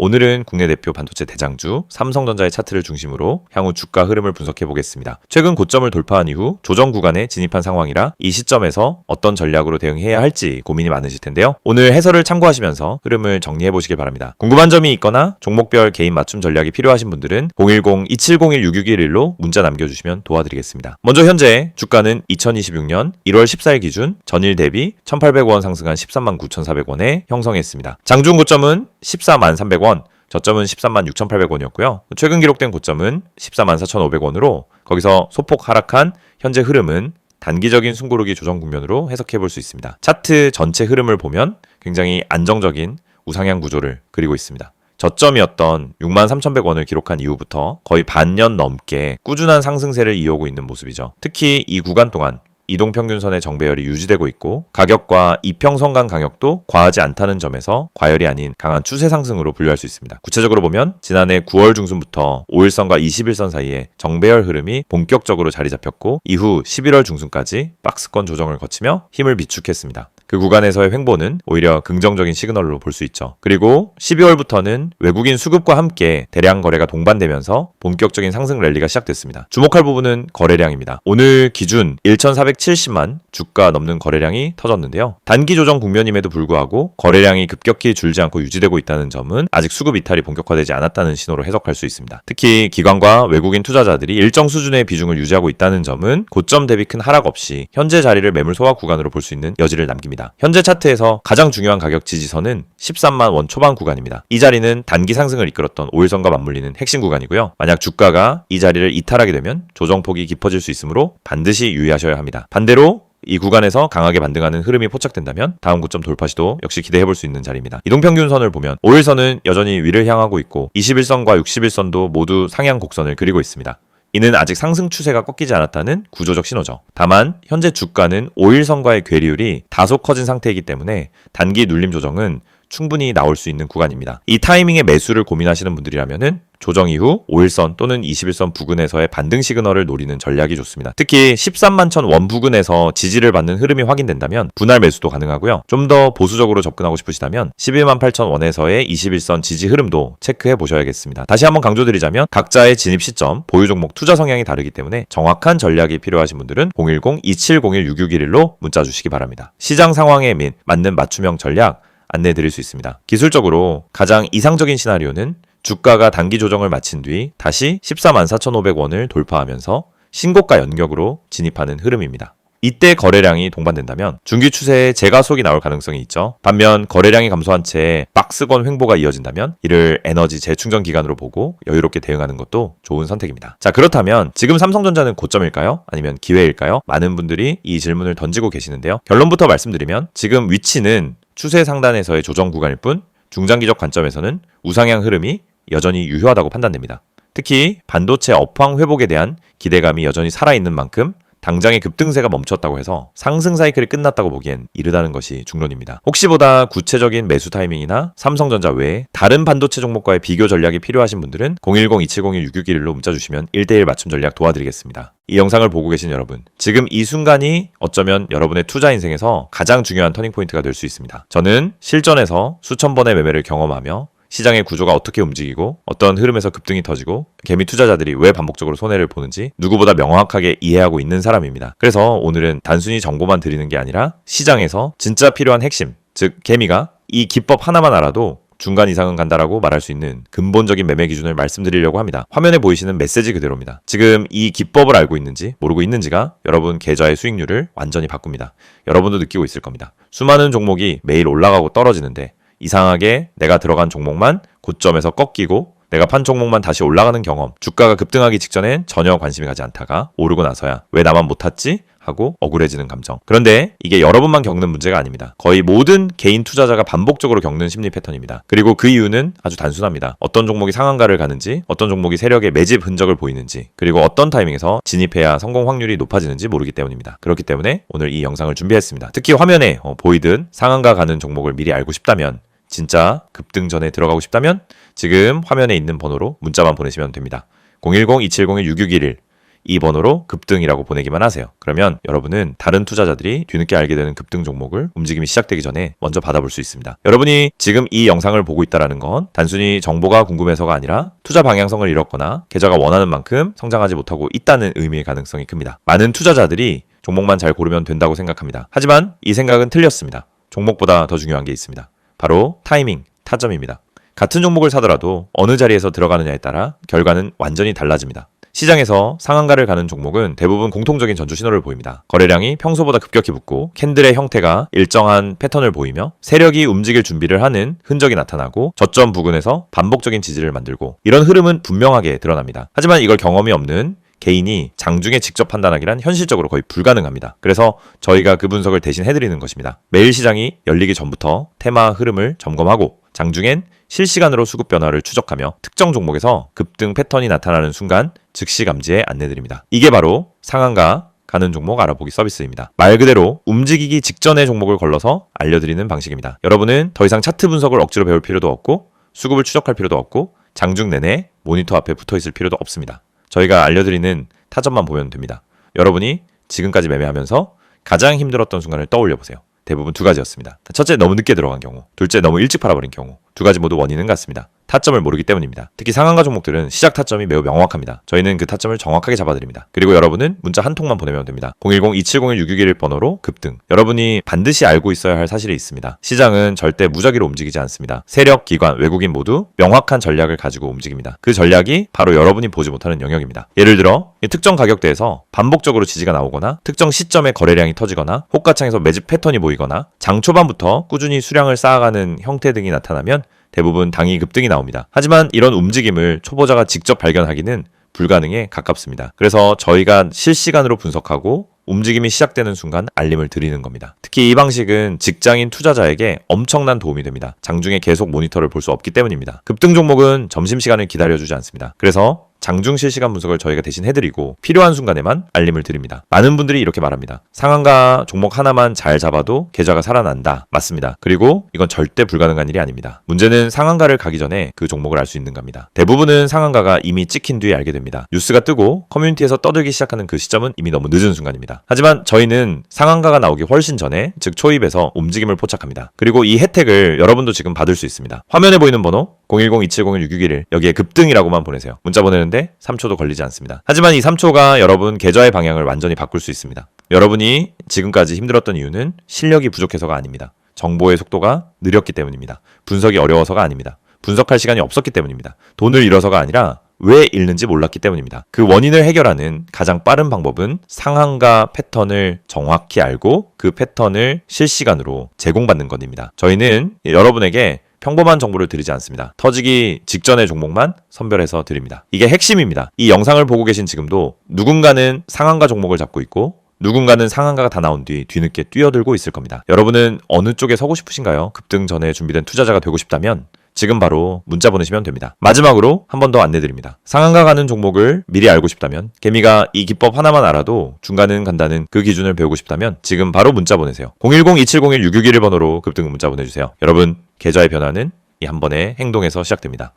오늘은 국내 대표 반도체 대장주 삼성전자의 차트를 중심으로 향후 주가 흐름을 분석해 보겠습니다. 최근 고점을 돌파한 이후 조정 구간에 진입한 상황이라 이 시점에서 어떤 전략으로 대응해야 할지 고민이 많으실 텐데요. 오늘 해설을 참고하시면서 흐름을 정리해 보시길 바랍니다. 궁금한 점이 있거나 종목별 개인 맞춤 전략이 필요하신 분들은 010-2701-6611로 문자 남겨주시면 도와드리겠습니다. 먼저 현재 주가는 2026년 1월 14일 기준 전일 대비 1,800원 상승한 13만 9,400원에 형성했습니다. 장중 고점은 14만 300원, 저점은 13만 6,800원이었고요. 최근 기록된 고점은 14만 4,500원으로 거기서 소폭 하락한 현재 흐름은 단기적인 숨고르기 조정 국면으로 해석해 볼 수 있습니다. 차트 전체 흐름을 보면 굉장히 안정적인 우상향 구조를 그리고 있습니다. 저점이었던 63,100원을 기록한 이후부터 거의 반년 넘게 꾸준한 상승세를 이어오고 있는 모습이죠. 특히 이 구간 동안 이동 평균선의 정배열이 유지되고 있고 가격과 이평선 간 강역도 과하지 않다는 점에서 과열이 아닌 강한 추세 상승으로 분류할 수 있습니다. 구체적으로 보면 지난해 9월 중순부터 5일선과 21선 사이에 정배열 흐름이 본격적으로 자리 잡혔고 이후 11월 중순까지 박스권 조정을 거치며 힘을 비축했습니다. 그 구간에서의 횡보는 오히려 긍정적인 시그널로 볼 수 있죠. 그리고 12월부터는 외국인 수급과 함께 대량 거래가 동반되면서 본격적인 상승 랠리가 시작됐습니다. 주목할 부분은 거래량입니다. 오늘 기준 1,470만 주가 넘는 거래량이 터졌는데요. 단기 조정 국면임에도 불구하고 거래량이 급격히 줄지 않고 유지되고 있다는 점은 아직 수급 이탈이 본격화되지 않았다는 신호로 해석할 수 있습니다. 특히 기관과 외국인 투자자들이 일정 수준의 비중을 유지하고 있다는 점은 고점 대비 큰 하락 없이 현재 자리를 매물 소화 구간으로 볼 수 있는 여지를 남깁니다. 현재 차트에서 가장 중요한 가격 지지선은 13만 원 초반 구간입니다. 이 자리는 단기 상승을 이끌었던 5일선과 맞물리는 핵심 구간이고요. 만약 주가가 이 자리를 이탈하게 되면 조정폭이 깊어질 수 있으므로 반드시 유의하셔야 합니다. 반대로 이 구간에서 강하게 반등하는 흐름이 포착된다면 다음 고점 돌파 시도 역시 기대해 볼 수 있는 자리입니다. 이동평균선을 보면 5일선은 여전히 위를 향하고 있고 21선과 61선도 모두 상향 곡선을 그리고 있습니다. 이는 아직 상승 추세가 꺾이지 않았다는 구조적 신호죠. 다만 현재 주가는 5일선과의 괴리율이 다소 커진 상태이기 때문에 단기 눌림 조정은 충분히 나올 수 있는 구간입니다. 이 타이밍에 매수를 고민하시는 분들이라면은 조정 이후 5일선 또는 21선 부근에서의 반등 시그널을 노리는 전략이 좋습니다. 특히 13만 천 원 부근에서 지지를 받는 흐름이 확인된다면 분할 매수도 가능하고요. 좀 더 보수적으로 접근하고 싶으시다면 11만 8천 원에서의 21선 지지 흐름도 체크해 보셔야겠습니다. 다시 한번 강조드리자면 각자의 진입 시점, 보유 종목 투자 성향이 다르기 때문에 정확한 전략이 필요하신 분들은 010-2701-6611로 문자 주시기 바랍니다. 시장 상황에 민 맞는 맞춤형 전략 안내 드릴 수 있습니다. 기술적으로 가장 이상적인 시나리오는 주가가 단기 조정을 마친 뒤 다시 14만 4,500원을 돌파하면서 신고가 연격으로 진입하는 흐름입니다. 이때 거래량이 동반된다면 중기 추세에 재가속이 나올 가능성이 있죠. 반면 거래량이 감소한 채 박스권 횡보가 이어진다면 이를 에너지 재충전 기간으로 보고 여유롭게 대응하는 것도 좋은 선택입니다. 자, 그렇다면 지금 삼성전자는 고점일까요? 아니면 기회일까요? 많은 분들이 이 질문을 던지고 계시는데요. 결론부터 말씀드리면 지금 위치는 추세 상단에서의 조정 구간일 뿐 중장기적 관점에서는 우상향 흐름이 여전히 유효하다고 판단됩니다. 특히 반도체 업황 회복에 대한 기대감이 여전히 살아있는 만큼 당장의 급등세가 멈췄다고 해서 상승 사이클이 끝났다고 보기엔 이르다는 것이 중론입니다. 혹시보다 구체적인 매수 타이밍이나 삼성전자 외에 다른 반도체 종목과의 비교 전략이 필요하신 분들은 010-2701-6611로 문자 주시면 1대1 맞춤 전략 도와드리겠습니다. 이 영상을 보고 계신 여러분, 지금 이 순간이 어쩌면 여러분의 투자 인생에서 가장 중요한 터닝 포인트가 될 수 있습니다. 저는 실전에서 수천 번의 매매를 경험하며 시장의 구조가 어떻게 움직이고 어떤 흐름에서 급등이 터지고 개미 투자자들이 왜 반복적으로 손해를 보는지 누구보다 명확하게 이해하고 있는 사람입니다. 그래서 오늘은 단순히 정보만 드리는 게 아니라 시장에서 진짜 필요한 핵심, 즉 개미가 이 기법 하나만 알아도 중간 이상은 간다라고 말할 수 있는 근본적인 매매 기준을 말씀드리려고 합니다. 화면에 보이시는 메시지 그대로입니다. 지금 이 기법을 알고 있는지 모르고 있는지가 여러분 계좌의 수익률을 완전히 바꿉니다. 여러분도 느끼고 있을 겁니다. 수많은 종목이 매일 올라가고 떨어지는데 이상하게 내가 들어간 종목만 고점에서 꺾이고 내가 판 종목만 다시 올라가는 경험. 주가가 급등하기 직전엔 전혀 관심이 가지 않다가 오르고 나서야 왜 나만 못 탔지? 하고 억울해지는 감정. 그런데 이게 여러분만 겪는 문제가 아닙니다. 거의 모든 개인 투자자가 반복적으로 겪는 심리 패턴입니다. 그리고 그 이유는 아주 단순합니다. 어떤 종목이 상한가를 가는지, 어떤 종목이 세력의 매집 흔적을 보이는지, 그리고 어떤 타이밍에서 진입해야 성공 확률이 높아지는지 모르기 때문입니다. 그렇기 때문에 오늘 이 영상을 준비했습니다. 특히 화면에 어, 보이든 상한가 가는 종목을 미리 알고 싶다면 진짜 급등 전에 들어가고 싶다면 지금 화면에 있는 번호로 문자만 보내시면 됩니다. 010-2701-6611 이 번호로 급등이라고 보내기만 하세요. 그러면 여러분은 다른 투자자들이 뒤늦게 알게 되는 급등 종목을 움직임이 시작되기 전에 먼저 받아볼 수 있습니다. 여러분이 지금 이 영상을 보고 있다라는 건 단순히 정보가 궁금해서가 아니라 투자 방향성을 잃었거나 계좌가 원하는 만큼 성장하지 못하고 있다는 의미의 가능성이 큽니다. 많은 투자자들이 종목만 잘 고르면 된다고 생각합니다. 하지만 이 생각은 틀렸습니다. 종목보다 더 중요한 게 있습니다. 바로 타이밍, 타점입니다. 같은 종목을 사더라도 어느 자리에서 들어가느냐에 따라 결과는 완전히 달라집니다. 시장에서 상한가를 가는 종목은 대부분 공통적인 전주 신호를 보입니다. 거래량이 평소보다 급격히 붙고 캔들의 형태가 일정한 패턴을 보이며 세력이 움직일 준비를 하는 흔적이 나타나고 저점 부근에서 반복적인 지지를 만들고 이런 흐름은 분명하게 드러납니다. 하지만 이걸 경험이 없는 개인이 장중에 직접 판단하기란 현실적으로 거의 불가능합니다. 그래서 저희가 그 분석을 대신 해드리는 것입니다. 매일 시장이 열리기 전부터 테마 흐름을 점검하고 장중엔 실시간으로 수급 변화를 추적하며 특정 종목에서 급등 패턴이 나타나는 순간 즉시 감지에 안내드립니다. 이게 바로 상한가 가는 종목 알아보기 서비스입니다. 말 그대로 움직이기 직전의 종목을 걸러서 알려드리는 방식입니다. 여러분은 더 이상 차트 분석을 억지로 배울 필요도 없고 수급을 추적할 필요도 없고 장중 내내 모니터 앞에 붙어 있을 필요도 없습니다. 저희가 알려드리는 타점만 보면 됩니다. 여러분이 지금까지 매매하면서 가장 힘들었던 순간을 떠올려 보세요. 대부분 두 가지였습니다. 첫째, 너무 늦게 들어간 경우. 둘째, 너무 일찍 팔아버린 경우. 두 가지 모두 원인은 같습니다. 타점을 모르기 때문입니다. 특히 상한가 종목들은 시작 타점이 매우 명확합니다. 저희는 그 타점을 정확하게 잡아드립니다. 그리고 여러분은 문자 한 통만 보내면 됩니다. 010-2701-661 번호로 급등. 여러분이 반드시 알고 있어야 할 사실이 있습니다. 시장은 절대 무작위로 움직이지 않습니다. 세력, 기관, 외국인 모두 명확한 전략을 가지고 움직입니다. 그 전략이 바로 여러분이 보지 못하는 영역입니다. 예를 들어 이 특정 가격대에서 반복적으로 지지가 나오거나 특정 시점에 거래량이 터지거나 호가창에서 매집 패턴이 보이거나 장 초반부터 꾸준히 수량을 쌓아가는 형태 등이 나타나면 대부분 당이 급등이 나옵니다. 하지만 이런 움직임을 초보자가 직접 발견하기는 불가능에 가깝습니다. 그래서 저희가 실시간으로 분석하고 움직임이 시작되는 순간 알림을 드리는 겁니다. 특히 이 방식은 직장인 투자자에게 엄청난 도움이 됩니다. 장중에 계속 모니터를 볼 수 없기 때문입니다. 급등 종목은 점심시간을 기다려주지 않습니다. 그래서 장중 실시간 분석을 저희가 대신 해드리고 필요한 순간에만 알림을 드립니다. 많은 분들이 이렇게 말합니다. 상한가 종목 하나만 잘 잡아도 계좌가 살아난다. 맞습니다. 그리고 이건 절대 불가능한 일이 아닙니다. 문제는 상한가를 가기 전에 그 종목을 알 수 있는 겁니다. 대부분은 상한가가 이미 찍힌 뒤에 알게 됩니다. 뉴스가 뜨고 커뮤니티에서 떠들기 시작하는 그 시점은 이미 너무 늦은 순간입니다. 하지만 저희는 상한가가 나오기 훨씬 전에 즉 초입에서 움직임을 포착합니다. 그리고 이 혜택을 여러분도 지금 받을 수 있습니다. 화면에 보이는 번호 010-2701-661 여기에 급등이라고만 보내세요. 문자 보내는 데 3초도 걸리지 않습니다. 하지만 이 3초가 여러분 계좌의 방향을 완전히 바꿀 수 있습니다. 여러분이 지금까지 힘들었던 이유는 실력이 부족해서가 아닙니다. 정보의 속도가 느렸기 때문입니다. 분석이 어려워서가 아닙니다. 분석할 시간이 없었기 때문입니다. 돈을 잃어서가 아니라 왜 잃는지 몰랐기 때문입니다. 그 원인을 해결하는 가장 빠른 방법은 상한가 패턴을 정확히 알고 그 패턴을 실시간으로 제공받는 것입니다. 저희는 여러분에게 평범한 정보를 드리지 않습니다. 터지기 직전의 종목만 선별해서 드립니다. 이게 핵심입니다. 이 영상을 보고 계신 지금도 누군가는 상한가 종목을 잡고 있고 누군가는 상한가가 다 나온 뒤 뒤늦게 뛰어들고 있을 겁니다. 여러분은 어느 쪽에 서고 싶으신가요? 급등 전에 준비된 투자자가 되고 싶다면 지금 바로 문자 보내시면 됩니다. 마지막으로 한 번 더 안내드립니다. 상한가 가는 종목을 미리 알고 싶다면 개미가 이 기법 하나만 알아도 중간은 간다는 그 기준을 배우고 싶다면 지금 바로 문자 보내세요. 010-2701-661 번호로 급등 문자 보내주세요. 여러분 계좌의 변화는 이 한 번의 행동에서 시작됩니다.